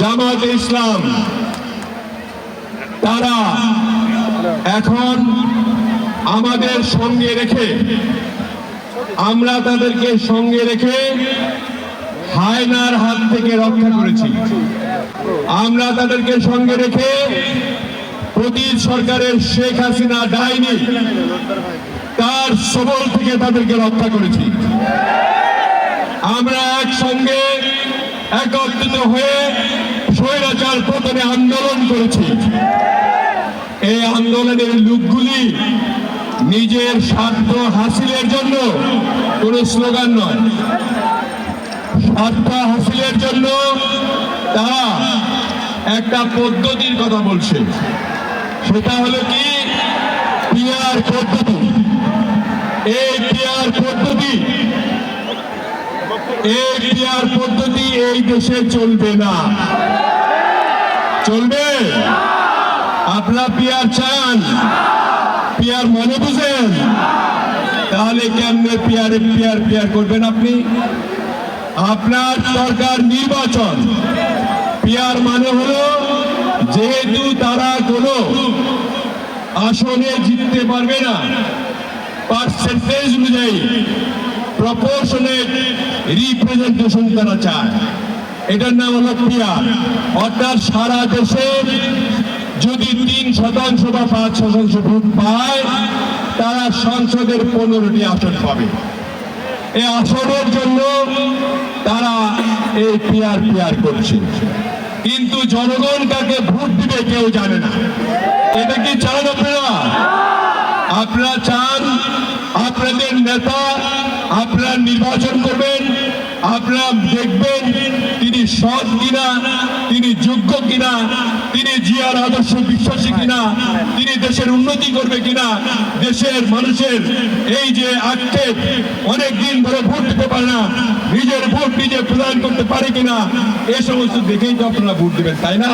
জামাত ইসলাম, তারা এখন আমাদের সঙ্গে রেখে, আমরা তাদেরকে সঙ্গে রেখে হায়নার হাত থেকে রক্ষা করেছি। আমরা তাদেরকে সঙ্গে রেখে প্রতীক সরকারের শেখ হাসিনা ডাইনি তার সবল থেকে তাদেরকে রক্ষা করেছি। আমরা একসঙ্গে একত্রিত হয়ে স্বৈরাচার পতনে আন্দোলন করেছি। এই আন্দোলনের লোকগুলি নিজের স্বার্থ হাসিলের জন্য কোনো স্লোগান নয়। স্বার্থ হাসিলের জন্য তারা একটা পদ্ধতির কথা বলছে। সেটা হলো কি? পিয়ার পদ্ধতি। এই পিয়ার পদ্ধতি, এই পিয়ার পদ্ধতি এই দেশে চলবে না। চলবে? আপনার পিয়ার চান? পিয়ার মনে বুঝেন? তাহলে কেমনে পিয়ারে পিয়ার পিয়ার করবেন আপনি? আপনার সরকার নির্বাচন। পিয়ার মানে হলো, যেহেতু তারা কোনো আসনে জিততে পারবে না পার্সেন্টেজ অনুযায়ী। রিপ্রেজেন্টেশন তারা চায়। এটার নাম হলো পিয়ার। অর্থাৎ সারা দেশে যদি তিন শতাংশ বা পাঁচ শতাংশ ভোট পায়, তারা সংসদের পনেরোটি আসন পাবে। এই আসনের জন্য তারা এই পিয়ার পিয়ার করছে। কিন্তু জনগণ কাকে ভোট দিবে কেউ জানে না। এটা কি চান আপনারা? আপনারা চান আপনাদের নেতা আপনারা নির্বাচন করবেন আপনারা দেখবেন তিনি সৎ কিনা, তিনি যোগ্য কিনা, তিনি জিয়ার আদর্শ বিশ্বাসী কিনা, তিনি দেশের উন্নতি করবে কিনা, দেশের মানুষের এই যে আক্ষেপ, অনেক দিন ধরে ভোট দিতে পারে না, নিজের ভোট নিজে প্রদান করতে পারে কিনা, এ সমস্ত দেখেই তো আপনারা ভোট দেবেন, তাই না?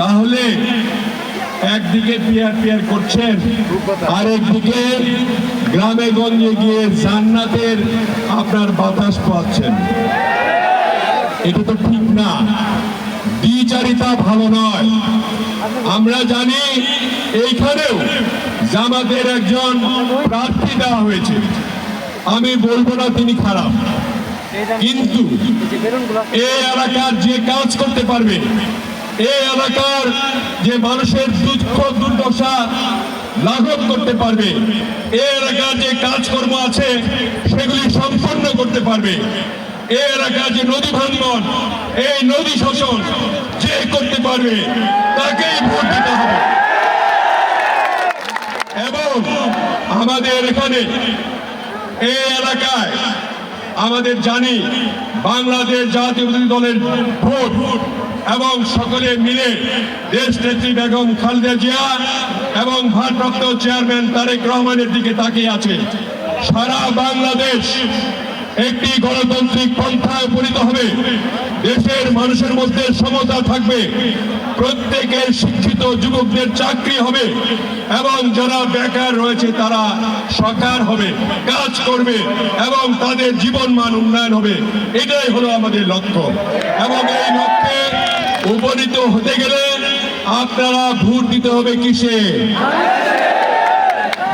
তাহলে একদিকে পিয়ার পিয়ার করছেন আরেকদিকে গ্রামে গঞ্জে গিয়ে জান্নাতের আপনার বাতাস পাচ্ছেন। এটা তো ঠিক না। দ্বিচারিতা ভালো নয়। আমরা জানি এইখানেও জামাতের একজন প্রার্থী দেওয়া হয়েছে। আমি বলব না তিনি খারাপ। কিন্তু এই এলাকার যে কাজ করতে পারবে এই এলাকার যে মানুষের দুঃখ, দুর্দশা লাঘব করতে পারবে এই এলাকার যে কাজকর্ম আছে সেগুলি সম্পন্ন করতে পারবে এই এলাকার যে নদী ভাঙ্গন এই নদী শোষণ যে করতে পারবে, তাকেই ভোট দিতে হবে। এবং আমাদের এখানে এই এলাকায় আমাদের জানি বাংলাদেশ জাতীয়বাদী দলের ভোট এবং সকলে মিলে দেশ নেত্রী বেগম খালেদা জিয়া এবং ভারপ্রাপ্ত চেয়ারম্যান তারেক রহমানের দিকে তাকিয়ে আছে। সারা বাংলাদেশ একটি গণতান্ত্রিক পন্থায় উপনীত হবে। দেশের মানুষের মধ্যে সমতা থাকবে। প্রত্যেকের শিক্ষিত যুবকদের চাকরি হবে এবং যারা বেকার রয়েছে তারা সকার হবে, কাজ করবে এবং তাদের জীবন মান উন্নয়ন হবে। এটাই হলো আমাদের লক্ষ্য। এবং এই লক্ষ্যে উপনীত হতে গেলে আপনারা ভোট দিতে হবে কিসে?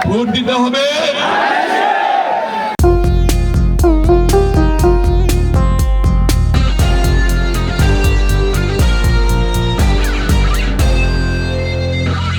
ভোট দিতে হবে